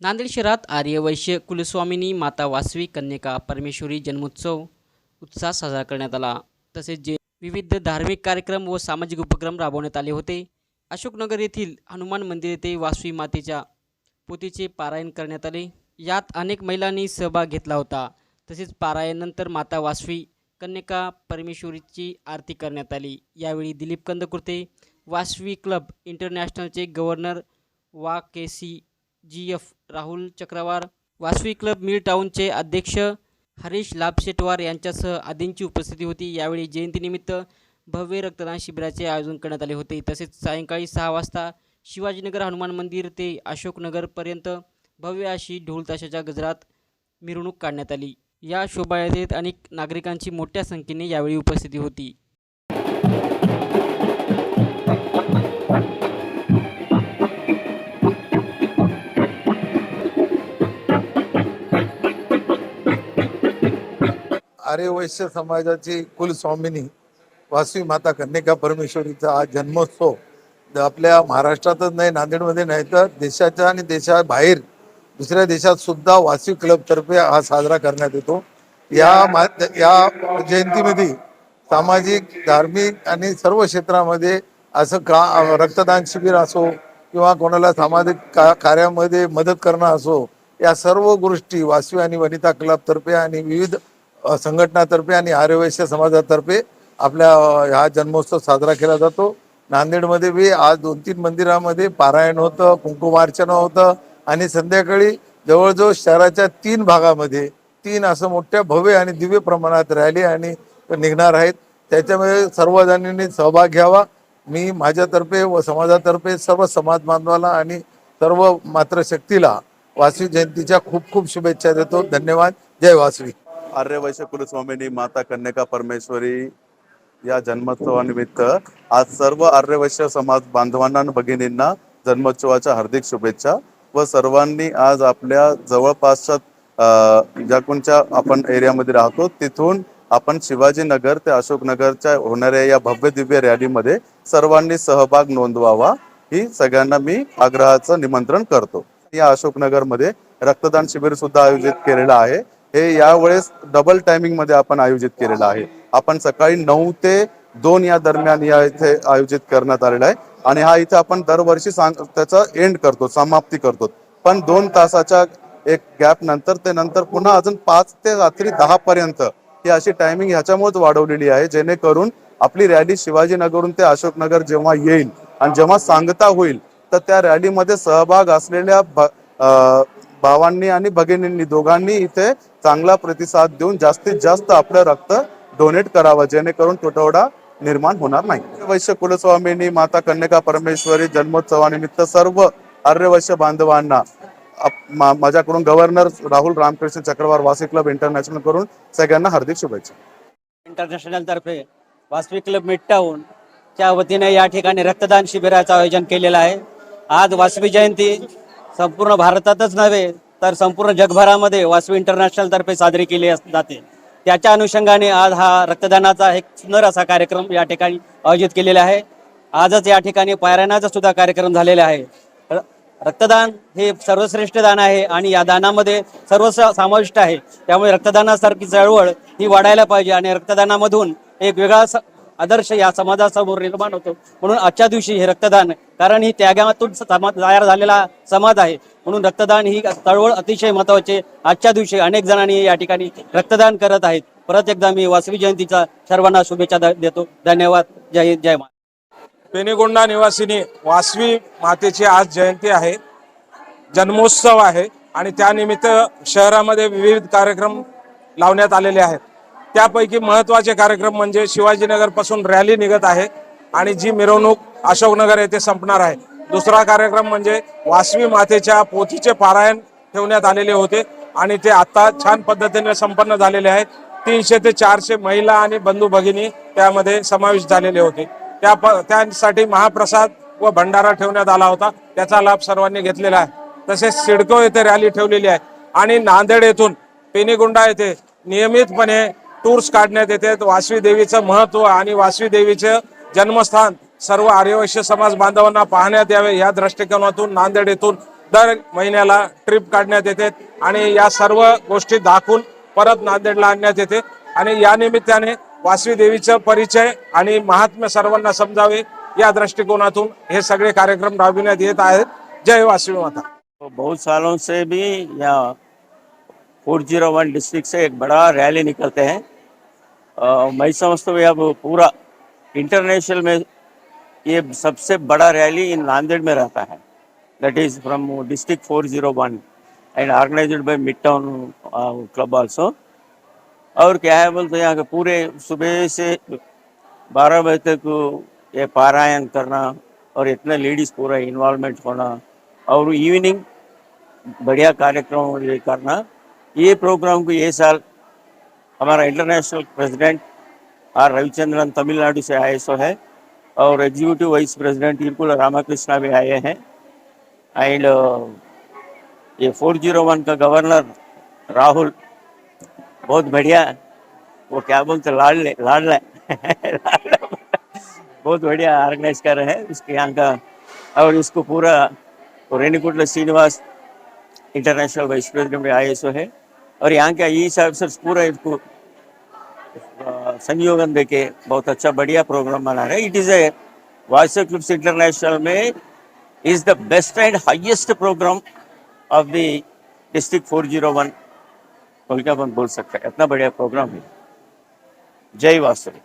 नांदेड शहरात आर्यवैश्य कुलस्वामिनी माता वासवी कन्यका परमेश्वरी जन्मोत्सव उत्साहात साजरा करण्यात आला. तसेच जे विविध धार्मिक कार्यक्रम व सामाजिक उपक्रम राबवण्यात आले होते. अशोकनगर येथील हनुमान मंदिर येथे वासवी मातेच्या पोतीचे पारायण करण्यात आले. यात अनेक महिलांनी सहभाग घेतला होता. तसेच पारायणानंतर माता वासवी कन्यका परमेश्वरीची आरती करण्यात आली. यावेळी दिलीप कंदकुर्ते वासवी क्लब इंटरनॅशनलचे गव्हर्नर वा K C G F Rahul Chakrawar Vasavi club mid टाऊनचे अध्यक्ष हरीश लाभशेटवार यांच्यासह आदींची उपस्थिती होती. यावेळी जयंतीनिमित्त भव्य रक्तदान शिबिराचे आयोजन करण्यात आले होते. तसेच सायंकाळी सहा वाजता शिवाजीनगर हनुमान मंदिर ते अशोकनगरपर्यंत भव्य अशी ढोलताशाच्या गजरात मिरवणूक काढण्यात आली. या शोभायात्रेत अनेक नागरिकांची मोठ्या संख्येने यावेळी उपस्थिती होती. आर्यवैश्य समाजाची कुलस्वामिनी वासवी माता कन्यका परमेश्वरीचा आज जन्मोत्सव. आपल्या महाराष्ट्रातच नाही नांदेडमध्ये नाही तर देशाच्या आणि देशाबाहेर दुसऱ्या देशात सुद्धा वासवी क्लबतर्फे हा साजरा करण्यात येतो. या मा या जयंतीमध्ये सामाजिक धार्मिक आणि सर्व क्षेत्रामध्ये असं का रक्तदान शिबिर असो किंवा कोणाला सामाजिक का कार्यामध्ये मदत करणं असो या सर्व गोष्टी वासवी आणि वनिता क्लबतर्फे आणि विविध संघटनातर्फे आणि आर्यवैश्य समाजातर्फे आपल्या हा जन्मोत्सव साजरा केला जातो. नांदेडमध्ये बी आज दोन तीन मंदिरामध्ये पारायण होतं कुंकुमार्चना होतं आणि संध्याकाळी जवळजवळ शहराच्या तीन भागामध्ये तीन असं मोठ्या भव्य आणि दिव्य प्रमाणात रॅली आणि निघणार आहेत. त्याच्यामुळे सर्वजणांनी सहभाग घ्यावा. मी माझ्यातर्फे व समाजातर्फे सर्व समाज बांधवाला आणि सर्व मात्र शक्तीला वासवी जयंतीच्या खूप खूप शुभेच्छा देतो. धन्यवाद. जय वासवी. आर्यवैश्य कुलस्वामिनी माता कन्यका परमेश्वरी या जन्मोत्सवानिमित्त आज सर्व आर्यवैश्य समाज बांधवांना भगिनींना जन्मोत्सवाच्या हार्दिक शुभेच्छा व सर्वांनी आज आपल्या जवळपासच्या अं, ज्या कोणच्या आपण एरियामध्ये राहतो तिथून आपण शिवाजीनगर ते अशोकनगरच्या होणाऱ्या या भव्य दिव्य रॅलीमध्ये सर्वांनी सहभाग नोंदवावा. ही सगळ्यांना मी आग्रहाचं निमंत्रण करतो. या अशोकनगरमध्ये रक्तदान शिबिर सुद्धा आयोजित केलेलं आहे. हे यावेळेस डबल टायमिंगमध्ये आपण आयोजित केलेलं आहे. आपण सकाळी नऊ ते दोन या दरम्यान या इथे आयोजित करण्यात आलेला आहे. आणि हा इथे आपण दरवर्षी सांग त्याचा एंड करतो समाप्ती करतो. पण दोन तासाच्या एक गॅप नंतर ते नंतर पुन्हा अजून पाच ते रात्री दहा पर्यंत ही अशी टायमिंग ह्याच्यामुळेच वाढवलेली आहे. जेणेकरून आपली रॅली शिवाजीनगरहून ते अशोकनगर जेव्हा येईल आणि जेव्हा सांगता होईल तर त्या रॅलीमध्ये सहभाग असलेल्या भ- भावांनी आणि भगिनींनी दोघांनी इथे चांगला प्रतिसाद देऊन जास्तीत जास्त आपलं रक्त डोनेट करावं जेणेकरून तुटवडा निर्माण होणार नाही. वैश्य कुलस्वामींनी माता कन्यका परमेश्वरी जन्मोत्सवानिमित्त सर्व आर्यवैश्य बांधवांना माझ्याकडून गव्हर्नर राहुल रामकृष्ण चक्रवार वासी क्लब इंटरनॅशनल करून सगळ्यांना हार्दिक शुभेच्छा. इंटरनॅशनल तर्फे वासवी क्लब मिडटाऊन च्या वतीने या ठिकाणी रक्तदान शिबिराचं आयोजन केलेलं आहे. आज वासवी जयंती संपूर्ण भारतातच नव्हे तर संपूर्ण जगभरामध्ये वासवी इंटरनॅशनल तर्फे साजरी केली अस- जाते. त्याच्या अनुषंगाने आज हा रक्तदानाचा एक सुंदर असा कार्यक्रम या ठिकाणी आयोजित केलेला आहे. आजच या ठिकाणी पारायणाचा सुद्धा कार्यक्रम झालेला आहे. र- रक्तदान हे सर्वश्रेष्ठ दान आहे आणि या दानामध्ये सर्व स- समाविष्ट आहे. त्यामुळे रक्तदानासारखी चळवळ ही वाढायला पाहिजे आणि रक्तदानामधून एक वेगळा आदर्श या समाजासमोर निर्माण होतो. म्हणून आजच्या दिवशी हे रक्तदान कारण ही त्यागातून समाज तयार झालेला समाज आहे. म्हणून रक्तदान ही चळवळ अतिशय महत्वाची. आजच्या दिवशी अनेक जणांनी या ठिकाणी रक्तदान करत आहेत. परत एकदा मी वासवी जयंतीचा सर्वांना शुभेच्छा द- देतो. धन्यवाद. जय हिंद जय मा पेनेगोंडा निवासिनी वासवी मातेची आज जयंती आहे. जन्मोत्सव आहे. आणि त्यानिमित्त शहरामध्ये विविध कार्यक्रम लावण्यात आलेले आहेत. त्यापैकी महत्त्वाचे कार्यक्रम म्हणजे शिवाजीनगरपासून रॅली निघत आहे आणि जी मिरवणूक अशोकनगर येथे संपणार आहे. दुसरा कार्यक्रम म्हणजे वासवी मातेच्या पोथीचे पारायण ठेवण्यात आलेले होते आणि ते आता छान पद्धतीने संपन्न झालेले आहेत. तीनशे ते चारशे महिला आणि बंधू भगिनी त्यामध्ये समाविष्ट झालेले होते. त्या प- त्यासाठी महाप्रसाद व भंडारा ठेवण्यात आला होता. त्याचा लाभ सर्वांनी घेतलेला आहे. तसेच सिडको येथे रॅली ठेवलेली आहे. आणि नांदेड येथून पेनीगुंडा येथे नियमितपणे टूर्स काढण्यात येते. वासवी देवीचं महत्त्व आणि वासवी देवीचं जन्मस्थान सर्व आर्यवैश्य समाज बांधवांना पाहण्यात यावे या दृष्टिकोनातून नांदेड येथून दर महिन्याला ट्रिप काढण्यात येते आणि या सर्व गोष्टी दाखवून परत नांदेडला आणण्यात येते. आणि या निमित्ताने वासवी देवीचा परिचय आणि महात्म्य सर्वांना समजावे या दृष्टिकोनातून हे सगळे कार्यक्रम राबविण्यात येत आहेत. जय वासवी माता. बहुत सालों से भी या फोर ज़ीरो वन डिस्ट्रिक्ट से एक बड़ा रैली निकलते हैं। मैं समझता हूँ अब पूरा इंटरनेशनल में ये सबसे बड़ा रैली इन नांदेड़ में रहता है। That is from district four zero one and organized by mid town club also और क्या है बोलते यहाँ के पूरे सुबह से बारह बजे तक ये पारायण करना और इतने लेडीज़ पूरा इन्वॉल्वमेंट होना और इवनिंग बढ़िया कार्यक्रम ये करना। ये प्रोग्राम को ये साल हमारा international president R Ravichandran Tamil Nadu से आए सो है और executive vice president Irkul Ramakrishna भी आए हैं। एंड ये फोर ज़ीरो वन का गवर्नर राहुल बहुत बढ़िया, वो क्या बोलते लाडले लाडला बहुत बढ़िया ऑर्गेनाइज कर रहे हैं उसके यहाँ का। और इसको पूरा Renukuntla Srinivas international vice president so है। और यहाँ के आई ऑफिसर्स पूरा इसको संयोगन देके बहुत अच्छा बढ़िया प्रोग्राम बना रहे it is a voice clips international में is the best and highest program of the district four zero one बोल के अपन बोल सकते हैं। इतना बढ़िया प्रोग्राम है। जय वासुदेव।